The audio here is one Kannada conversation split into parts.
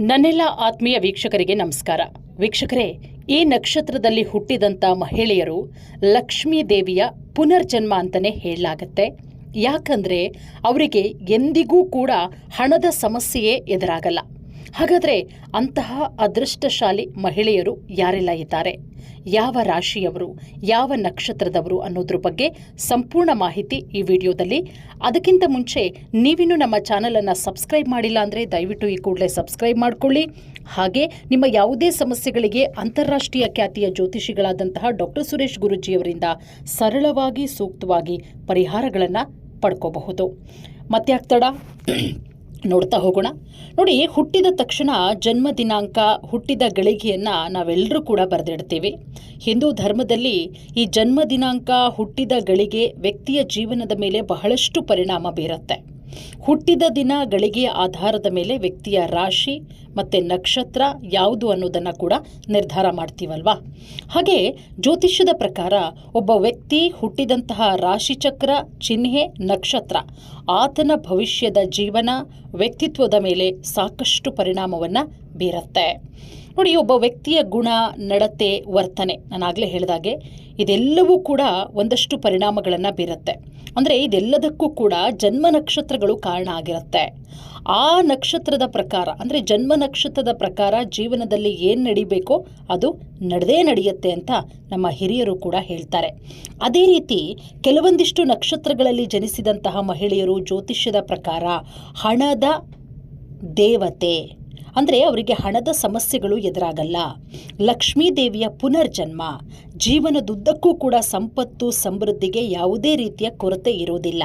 ನನ್ನೆಲ್ಲ ಆತ್ಮೀಯ ವೀಕ್ಷಕರಿಗೆ ನಮಸ್ಕಾರ. ವೀಕ್ಷಕರೇ, ಈ ನಕ್ಷತ್ರದಲ್ಲಿ ಹುಟ್ಟಿದಂಥ ಮಹಿಳೆಯರು ಲಕ್ಷ್ಮೀ ದೇವಿಯ ಪುನರ್ಜನ್ಮ ಅಂತಲೇ ಹೇಳಲಾಗತ್ತೆ. ಯಾಕಂದರೆ, ಅವರಿಗೆ ಎಂದಿಗೂ ಕೂಡ ಹಣದ ಸಮಸ್ಯೆಯೇ ಎದುರಾಗಲ್ಲ. ಹಾಗಾದರೆ ಅಂತಹ ಅದೃಷ್ಟಶಾಲಿ ಮಹಿಳೆಯರು ಯಾರೆಲ್ಲ ಇದ್ದಾರೆ? ಯಾವ ರಾಶಿಯವರು, ಯಾವ ನಕ್ಷತ್ರದವರು ಅನ್ನೋದ್ರ ಬಗ್ಗೆ ಸಂಪೂರ್ಣ ಮಾಹಿತಿ ಈ ವಿಡಿಯೋದಲ್ಲಿ. ಅದಕ್ಕಿಂತ ಮುಂಚೆ ನೀವಿನ್ನೂ ನಮ್ಮ ಚಾನಲನ್ನು ಸಬ್ಸ್ಕ್ರೈಬ್ ಮಾಡಿಲ್ಲ ಅಂದರೆ ದಯವಿಟ್ಟು ಈ ಕೂಡಲೇ ಸಬ್ಸ್ಕ್ರೈಬ್ ಮಾಡಿಕೊಳ್ಳಿ. ಹಾಗೆ ನಿಮ್ಮ ಯಾವುದೇ ಸಮಸ್ಯೆಗಳಿಗೆ ಅಂತಾರಾಷ್ಟ್ರೀಯ ಖ್ಯಾತಿಯ ಜ್ಯೋತಿಷಿಗಳಾದಂತಹ ಡಾಕ್ಟರ್ ಸುರೇಶ್ ಗುರುಜಿಯವರಿಂದ ಸರಳವಾಗಿ ಸೂಕ್ತವಾಗಿ ಪರಿಹಾರಗಳನ್ನು ಪಡ್ಕೋಬಹುದು. ಮತ್ತೆ ತಡ? ನೋಡ್ತಾ ಹೋಗೋಣ. ನೋಡಿ, ಹುಟ್ಟಿದ ತಕ್ಷಣ ಜನ್ಮ ದಿನಾಂಕ, ಹುಟ್ಟಿದ ಗಳಿಗೆಯನ್ನು ನಾವೆಲ್ಲರೂ ಕೂಡ ಬರೆದಿಡ್ತೀವಿ. ಹಿಂದೂ ಧರ್ಮದಲ್ಲಿ ಈ ಜನ್ಮ ದಿನಾಂಕ, ಹುಟ್ಟಿದ ಗಳಿಗೆ ವ್ಯಕ್ತಿಯ ಜೀವನದ ಮೇಲೆ ಬಹಳಷ್ಟು ಪರಿಣಾಮ ಬೀರುತ್ತೆ. ಹುಟ್ಟಿದ ದಿನ ಗಳಿಗೆ ಆಧಾರದ ಮೇಲೆ ವ್ಯಕ್ತಿಯ ರಾಶಿ ಮತ್ತು ನಕ್ಷತ್ರ ಯಾವುದು ಅನ್ನೋದನ್ನು ಕೂಡ ನಿರ್ಧಾರ ಮಾಡ್ತೀವಲ್ವಾ? ಹಾಗೆ ಜ್ಯೋತಿಷ್ಯದ ಪ್ರಕಾರ ಒಬ್ಬ ವ್ಯಕ್ತಿ ಹುಟ್ಟಿದಂತಹ ರಾಶಿಚಕ್ರ ಚಿಹ್ನೆ, ನಕ್ಷತ್ರ ಆತನ ಭವಿಷ್ಯದ ಜೀವನ ವ್ಯಕ್ತಿತ್ವದ ಮೇಲೆ ಸಾಕಷ್ಟು ಪರಿಣಾಮವನ್ನು ಬೀರುತ್ತೆ. ನೋಡಿ, ಒಬ್ಬ ವ್ಯಕ್ತಿಯ ಗುಣ, ನಡತೆ, ವರ್ತನೆ. ನಾನು ಆಗಲೇ ಹೇಳಿದಾಗೆ, ಇದೆಲ್ಲವೂ ಕೂಡ ಒಂದಷ್ಟು ಪರಿಣಾಮಗಳನ್ನು ಬೀರುತ್ತೆ. ಅಂದರೆ ಇದೆಲ್ಲದಕ್ಕೂ ಕೂಡ ಜನ್ಮ ನಕ್ಷತ್ರಗಳು ಕಾರಣ ಆಗಿರುತ್ತೆ. ಆ ನಕ್ಷತ್ರದ ಪ್ರಕಾರ, ಅಂದರೆ ಜನ್ಮ ನಕ್ಷತ್ರದ ಪ್ರಕಾರ ಜೀವನದಲ್ಲಿ ಏನು ನಡಿಬೇಕೋ ಅದು ನಡೆದೇ ನಡೆಯುತ್ತೆ ಅಂತ ನಮ್ಮ ಹಿರಿಯರು ಕೂಡ ಹೇಳ್ತಾರೆ. ಅದೇ ರೀತಿ ಕೆಲವೊಂದಿಷ್ಟು ನಕ್ಷತ್ರಗಳಲ್ಲಿ ಜನಿಸಿದಂತಹ ಮಹಿಳೆಯರು ಜ್ಯೋತಿಷ್ಯದ ಪ್ರಕಾರ ಹಣದ ದೇವತೆ. ಅಂದರೆ ಅವರಿಗೆ ಹಣದ ಸಮಸ್ಯೆಗಳು ಎದುರಾಗಲ್ಲ. ಲಕ್ಷ್ಮೀ ದೇವಿಯ ಪುನರ್ಜನ್ಮ. ಜೀವನದುದ್ದಕ್ಕೂ ಕೂಡ ಸಂಪತ್ತು, ಸಮೃದ್ಧಿಗೆ ಯಾವುದೇ ರೀತಿಯ ಕೊರತೆ ಇರುವುದಿಲ್ಲ.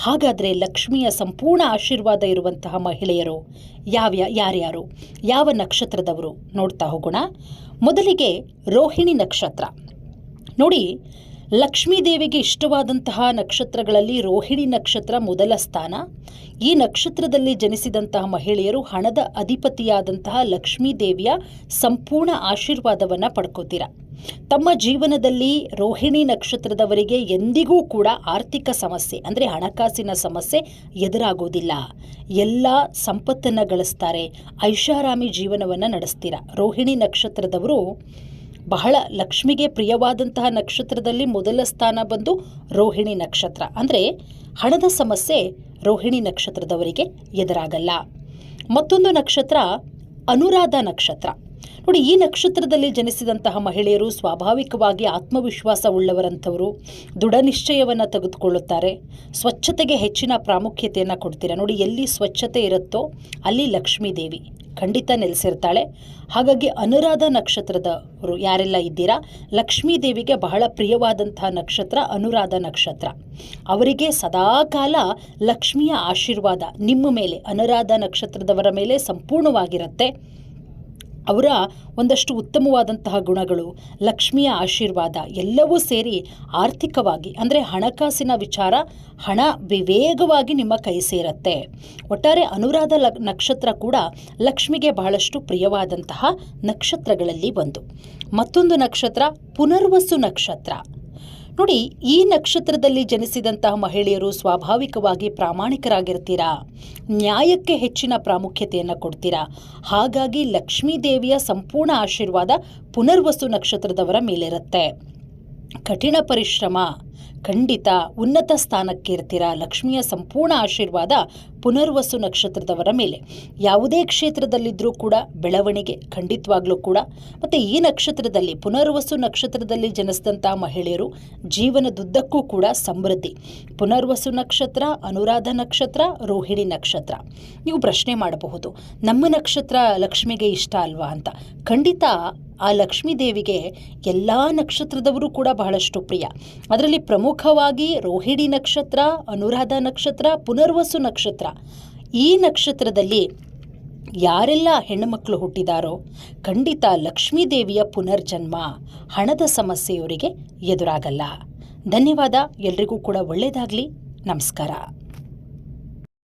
ಹಾಗಾದರೆ ಲಕ್ಷ್ಮಿಯ ಸಂಪೂರ್ಣ ಆಶೀರ್ವಾದ ಇರುವಂತಹ ಮಹಿಳೆಯರು ಯಾವ್ಯ, ಯಾರ್ಯಾರು? ಯಾವ ನಕ್ಷತ್ರದವರು? ನೋಡ್ತಾ ಹೋಗೋಣ. ಮೊದಲಿಗೆ ರೋಹಿಣಿ ನಕ್ಷತ್ರ. ನೋಡಿ ಲಕ್ಷ್ಮೀ ದೇವಿಗೆ ಇಷ್ಟವಾದಂತಹ ನಕ್ಷತ್ರಗಳಲ್ಲಿ ರೋಹಿಣಿ ನಕ್ಷತ್ರ ಮೊದಲ ಸ್ಥಾನ. ಈ ನಕ್ಷತ್ರದಲ್ಲಿ ಜನಿಸಿದಂತಹ ಮಹಿಳೆಯರು ಹಣದ ಅಧಿಪತಿಯಾದಂತಹ ಲಕ್ಷ್ಮೀದೇವಿಯ ಸಂಪೂರ್ಣ ಆಶೀರ್ವಾದವನ್ನು ಪಡ್ಕೋತೀರ. ತಮ್ಮ ಜೀವನದಲ್ಲಿ ರೋಹಿಣಿ ನಕ್ಷತ್ರದವರಿಗೆ ಎಂದಿಗೂ ಕೂಡ ಆರ್ಥಿಕ ಸಮಸ್ಯೆ, ಅಂದರೆ ಹಣಕಾಸಿನ ಸಮಸ್ಯೆ ಎದುರಾಗೋದಿಲ್ಲ. ಎಲ್ಲ ಸಂಪತ್ತನ್ನು ಗಳಿಸ್ತಾರೆ, ಐಷಾರಾಮಿ ಜೀವನವನ್ನು ನಡೆಸ್ತೀರ. ರೋಹಿಣಿ ನಕ್ಷತ್ರದವರು ಬಹಳ ಲಕ್ಷ್ಮಿಗೆ ಪ್ರಿಯವಾದಂತಹ ನಕ್ಷತ್ರದಲ್ಲಿ ಮೊದಲ ಸ್ಥಾನ ಬಂದು ರೋಹಿಣಿ ನಕ್ಷತ್ರ. ಅಂದರೆ ಹಣದ ಸಮಸ್ಯೆ ರೋಹಿಣಿ ನಕ್ಷತ್ರದವರಿಗೆ ಎದುರಾಗಲ್ಲ. ಮತ್ತೊಂದು ನಕ್ಷತ್ರ ಅನುರಾಧ ನಕ್ಷತ್ರ. ನೋಡಿ, ಈ ನಕ್ಷತ್ರದಲ್ಲಿ ಜನಿಸಿದಂತಹ ಮಹಿಳೆಯರು ಸ್ವಾಭಾವಿಕವಾಗಿ ಆತ್ಮವಿಶ್ವಾಸ ಉಳ್ಳವರಂಥವರು, ದೃಢ ನಿಶ್ಚಯವನ್ನು ತೆಗೆದುಕೊಳ್ಳುತ್ತಾರೆ. ಸ್ವಚ್ಛತೆಗೆ ಹೆಚ್ಚಿನ ಪ್ರಾಮುಖ್ಯತೆಯನ್ನು ಕೊಡ್ತೀರಾ. ನೋಡಿ, ಎಲ್ಲಿ ಸ್ವಚ್ಛತೆ ಇರುತ್ತೋ ಅಲ್ಲಿ ಲಕ್ಷ್ಮೀ ದೇವಿ ಖಂಡಿತ ನೆಲೆಸಿರ್ತಾಳೆ. ಹಾಗಾಗಿ ಅನುರಾಧ ನಕ್ಷತ್ರದವರು ಯಾರೆಲ್ಲ ಇದ್ದೀರಾ? ಲಕ್ಷ್ಮೀ ದೇವಿಗೆ ಬಹಳ ಪ್ರಿಯವಾದಂತಹ ನಕ್ಷತ್ರ ಅನುರಾಧ ನಕ್ಷತ್ರ. ಅವರಿಗೆ ಸದಾಕಾಲ ಲಕ್ಷ್ಮಿಯ ಆಶೀರ್ವಾದ ನಿಮ್ಮ ಮೇಲೆ, ಅನುರಾಧ ನಕ್ಷತ್ರದವರ ಮೇಲೆ ಸಂಪೂರ್ಣವಾಗಿರುತ್ತೆ. ಅವರ ಒಂದಷ್ಟು ಉತ್ತಮವಾದಂತಹ ಗುಣಗಳು, ಲಕ್ಷ್ಮಿಯ ಆಶೀರ್ವಾದ ಎಲ್ಲವೂ ಸೇರಿ ಆರ್ಥಿಕವಾಗಿ, ಅಂದರೆ ಹಣಕಾಸಿನ ವಿಚಾರ ಹಣ ವಿವೇಗವಾಗಿ ನಿಮ್ಮ ಕೈ ಸೇರತ್ತೆ. ಒಟ್ಟಾರೆ ಅನುರಾಧ ನಕ್ಷತ್ರ ಕೂಡ ಲಕ್ಷ್ಮಿಗೆ ಬಹಳಷ್ಟು ಪ್ರಿಯವಾದಂತಹ ನಕ್ಷತ್ರಗಳಲ್ಲಿ ಒಂದು. ಮತ್ತೊಂದು ನಕ್ಷತ್ರ ಪುನರ್ವಸು ನಕ್ಷತ್ರ. ನೋಡಿ, ಈ ನಕ್ಷತ್ರದಲ್ಲಿ ಜನಿಸಿದಂತಹ ಮಹಿಳೆಯರು ಸ್ವಾಭಾವಿಕವಾಗಿ ಪ್ರಾಮಾಣಿಕರಾಗಿರ್ತೀರಾ? ನ್ಯಾಯಕ್ಕೆ ಹೆಚ್ಚಿನ ಪ್ರಾಮುಖ್ಯತೆಯನ್ನು ಕೊಡ್ತೀರಾ? ಹಾಗಾಗಿ ಲಕ್ಷ್ಮೀ ದೇವಿಯ ಸಂಪೂರ್ಣ ಆಶೀರ್ವಾದ ಪುನರ್ವಸು ನಕ್ಷತ್ರದವರ ಮೇಲಿರುತ್ತೆ. ಕಠಿಣ ಪರಿಶ್ರಮ, ಖಂಡಿತ ಉನ್ನತ ಸ್ಥಾನಕ್ಕೇರ್ತೀರ ಲಕ್ಷ್ಮಿಯ ಸಂಪೂರ್ಣ ಆಶೀರ್ವಾದ ಪುನರ್ವಸು ನಕ್ಷತ್ರದವರ ಮೇಲೆ. ಯಾವುದೇ ಕ್ಷೇತ್ರದಲ್ಲಿದ್ದರೂ ಕೂಡ, ಬೆಳವಣಿಗೆ ಖಂಡಿತವಾಗ್ಲೂ ಕೂಡ. ಮತ್ತು ಈ ನಕ್ಷತ್ರದಲ್ಲಿ, ಪುನರ್ವಸು ನಕ್ಷತ್ರದಲ್ಲಿ ಜನಿಸಿದಂಥ ಮಹಿಳೆಯರು ಜೀವನದುದ್ದಕ್ಕೂ ಕೂಡ ಸಮೃದ್ಧಿ. ಪುನರ್ವಸು ನಕ್ಷತ್ರ, ಅನುರಾಧ ನಕ್ಷತ್ರ, ರೋಹಿಣಿ ನಕ್ಷತ್ರ. ನೀವು ಪ್ರಶ್ನೆ ಮಾಡಬಹುದು, ನಮ್ಮ ನಕ್ಷತ್ರ ಲಕ್ಷ್ಮಿಗೆ ಇಷ್ಟ ಅಲ್ವಾ ಅಂತ. ಖಂಡಿತ ಆ ಲಕ್ಷ್ಮೀದೇವಿಗೆ ಎಲ್ಲ ನಕ್ಷತ್ರದವರು ಕೂಡ ಬಹಳಷ್ಟು ಪ್ರಿಯ. ಅದರಲ್ಲಿ ಪ್ರಮುಖವಾಗಿ ರೋಹಿಣಿ ನಕ್ಷತ್ರ, ಅನುರಾಧ ನಕ್ಷತ್ರ, ಪುನರ್ವಸು ನಕ್ಷತ್ರ. ಈ ನಕ್ಷತ್ರದಲ್ಲಿ ಯಾರೆಲ್ಲ ಹೆಣ್ಣುಮಕ್ಕಳು ಹುಟ್ಟಿದಾರೋ ಖಂಡಿತ ಲಕ್ಷ್ಮೀ ದೇವಿಯ ಪುನರ್ಜನ್ಮ ಹಣದ ಸಮಸ್ಯೆಯವರಿಗೆ ಎದುರಾಗಲ್ಲ. ಧನ್ಯವಾದ. ಎಲ್ರಿಗೂ ಕೂಡ ಒಳ್ಳೆಯದಾಗಲಿ ನಮಸ್ಕಾರ.